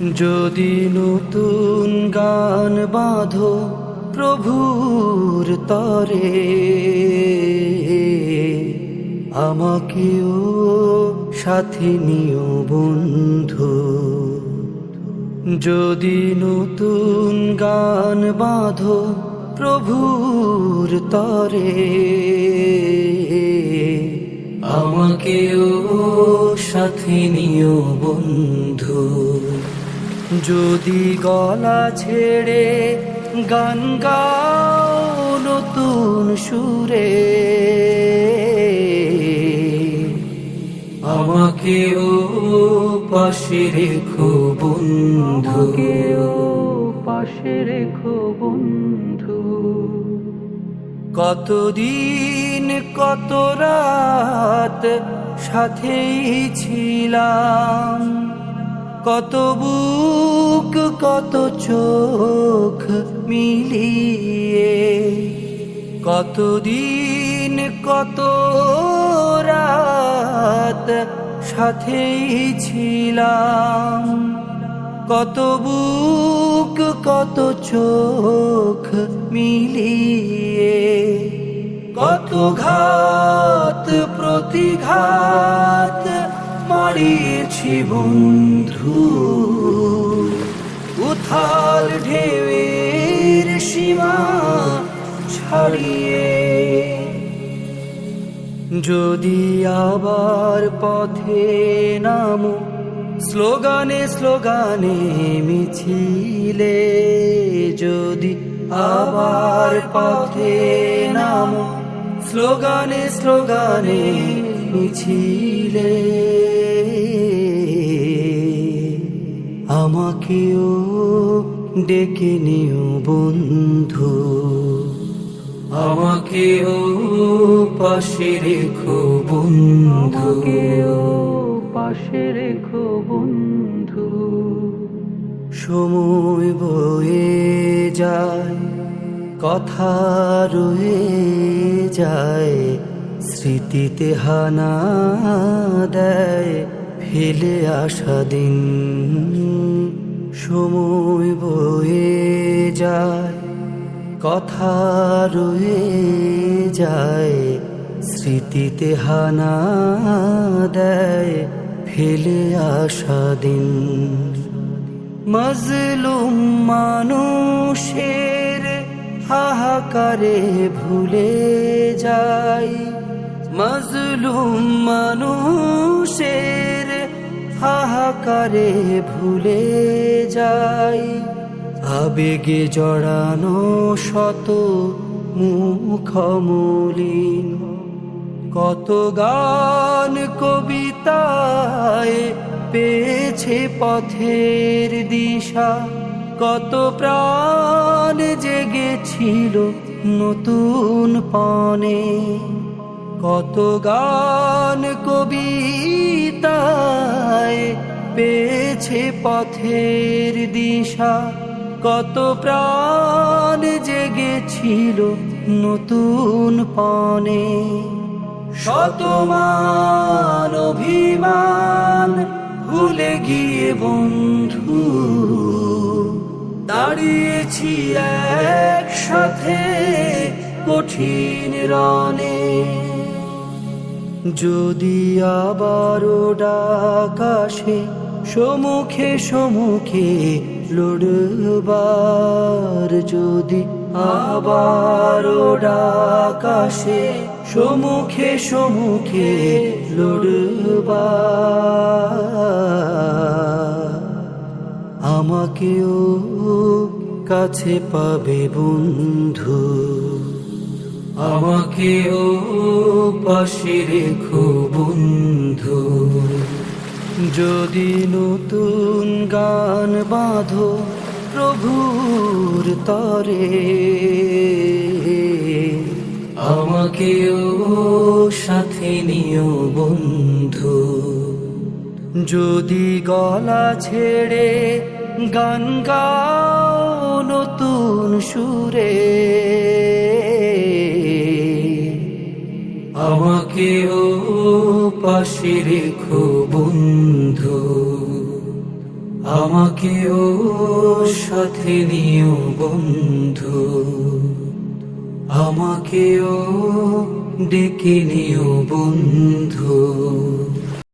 যদি নতুন গান বাঁধো প্রভুর তরে, আমাকেও সাথে নিও বন্ধু। যদি নতুন গান বাঁধো প্রভুর তরে আমাকেও সাথে নিও বন্ধু। যদি গলা ছেড়ে গান গাও নতুন সুরে, আমাকেও পাশে রেখো বন্ধু। পাশে রেখো বন্ধু। কতদিন, কত রাত সাথেই ছিলাম। কত বুক, কত চোখ মিলিয়ে। কতদিন, কত রাত সাথেই ছিলাম। কত বুক, কত চোখ মিলিয়ে, কত ঘাত, প্রতিঘাত মারিয়েছি বন্ধু। উথাল ঢেউয়ের সীমা ছাড়িয়ে, যদি আবার পথে নামো স্লোগানে স্লোগানে মিছিলে যদি আবার পথে নামো। স্লোগানে স্লোগানে মিছিলে আমাকেও ডেকে নিও বন্ধু। আমাকেও পাশে রেখো বন্ধু। পাশে রেখো বন্ধু। সময় বয়ে যায়, কথা রয়ে যায়, স্মৃতিতে হানা দেয়, ফেলে আসা দিন। সময় বয়ে যায়, কথা রয়ে যায়, স্মৃতিতে হানা দেয় ফেলে আসা দিন। মজলুম মানুষের হাহাকারে ভুলে যাই। মজলুম মানুষের হাহাকারে ভুলে যাই। আবেগে জড়ানো শত মুখমলিন কত গান কবিতায় পেয়েছে পথের দিশা। কত প্রাণ জেগেছিল নতুন পানে কত গান কবিতায় পেয়েছে পথের দিশা। কত প্রাণ জেগেছিল নতুন পানে শতমান অভিমান ভুলে গিয়ে বন্ধু। দাঁড়িয়েছি একসাথে কঠিন রনে যদি আবারও ডাকাশে সমুখে সমুখে লড়বার। যদি আবারও ডাকাশে সমুখে সমুখে লড়বার আমাকেও কাছে পাবে বন্ধু। আমাকেও পাশে রেখো বন্ধু। যদি নতুন গান বাঁধো প্রভুর তরে আমাকেও সাথে নিও বন্ধু। যদি গলা ছেড়ে গান গাও নতুন সুরে আমাকেও পাশে রেখো বন্ধু। আমাকেও সাথে নিও বন্ধু। আমাকেও ডেকে নিও বন্ধু।